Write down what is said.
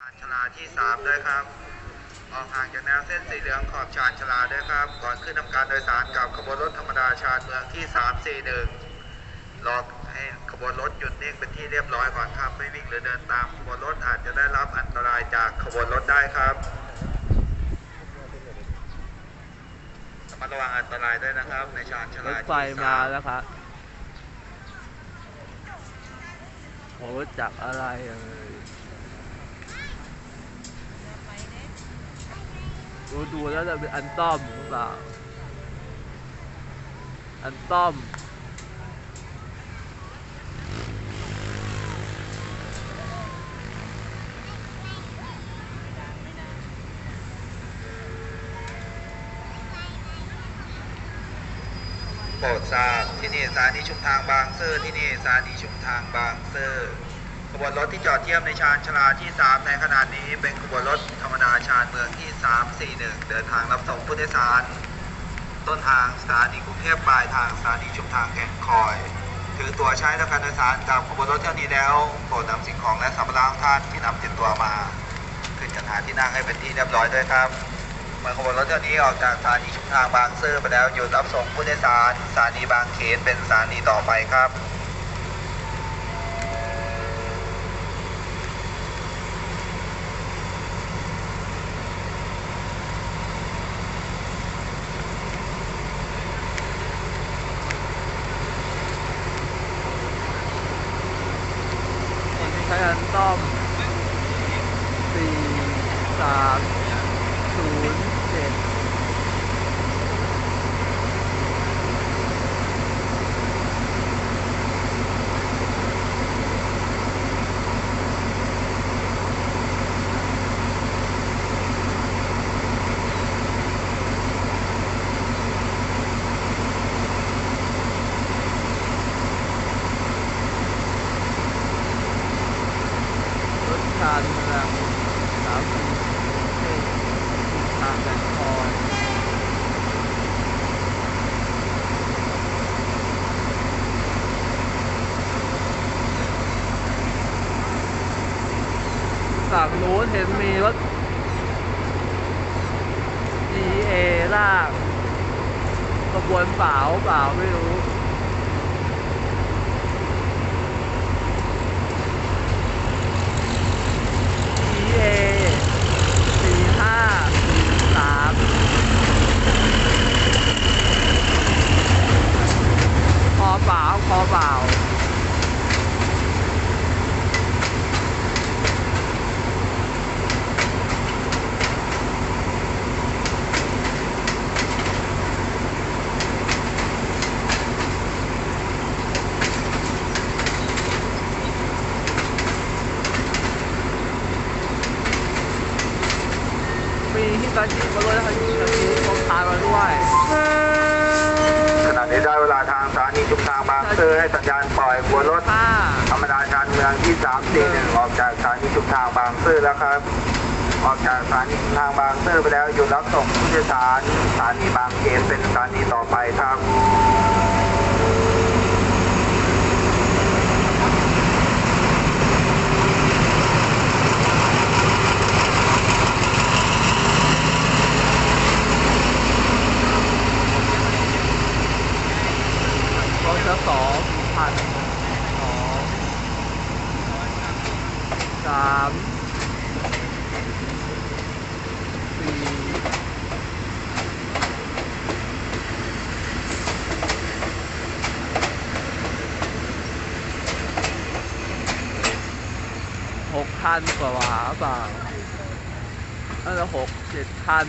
ชานชาลาที่ 3 ด้วยครับ ออกห่างจากแนวเส้นสีเหลืองขอบชานชาลาด้วยครับ ก่อนขึ้นทำการโดยสารกับขบวนรถธรรมดาชานเมืองที่ 341รอให้ขบวนรถหยุดนิ่งเป็นที่เรียบร้อยก่อนครับ ไม่วิ่งหรือเดินตามขบวนรถอาจจะได้รับอันตรายจากขบวนรถได้ครับระมัดระวังอันตรายด้วยนะครับ ในชานชารลาถที่ไฟมาแล้วครับโหจักอะไรเอ่ย ดูดูแล้วจะเป็นอันต้อมหรือเปล่า อันต้อมโปรดทราบที่นี่สถานีชุมทางบางซื่อที่นี่สถานีชุมทางบางซื่อ ขบวนรถที่จอดเทียมในชานชลาที่ 3 ในขณะนี้เป็นขบวนรถธรรมดาชานเมืองที่ 341 เดินทางรับส่งผู้โดยสาร ต้นทางสถานีกรุงเทพปลายทางสถานีชุมทางแก่งคอย ถือตั๋วใช้ในการโดยสารกับขบวนรถเที่ยวนี้แล้วโปรดนำสิ่งของและสัมภาระของท่านที่นำติดตัวมา ขึ้นจัดหาที่นั่งให้เป็นที่เรียบร้อยด้วยครับเมื่อขบวนรถเที่ยวนี้ออกจากสถานีชุมทางบางซื่อไปแล้วหยุดรับส่งผู้โดยสารสถานีบางเขนเป็นสถานีต่อไปครับ ใช้อันต้อมสี่สามศูนย์เจ็ด รถชานเมืองสามสี่เจ็ดทางแบงคอยฝั่งนู้นเห็นมีรถ GA ล่างขบวนเปล่าเปล่าไม่รู้ EA สี่ห้าสามค อเปล่าคอเปล่ามีที่การจีมาด้วยนะครับที่การจีตรงทางมาด้วย ขณะนี้ได้เวลาทางสถานีชุม ทางบางซื่อให้สัญญาณปล่อยขบวนรถห้าธรรมดาชานเมืองที่341ออกจากสถานีชุมทางบางซื่อแล้วครับ ออกจากสถานีชุมทางบางซื่อไปแล้วหยุดรับส่งผู้โดยสารสถานีบางเขนเป็นสถานีต่อไปครับ จะสองพันสองสามสี่หกพันกว่าหวาเปล่าน่าจะหกเจ็ดพัน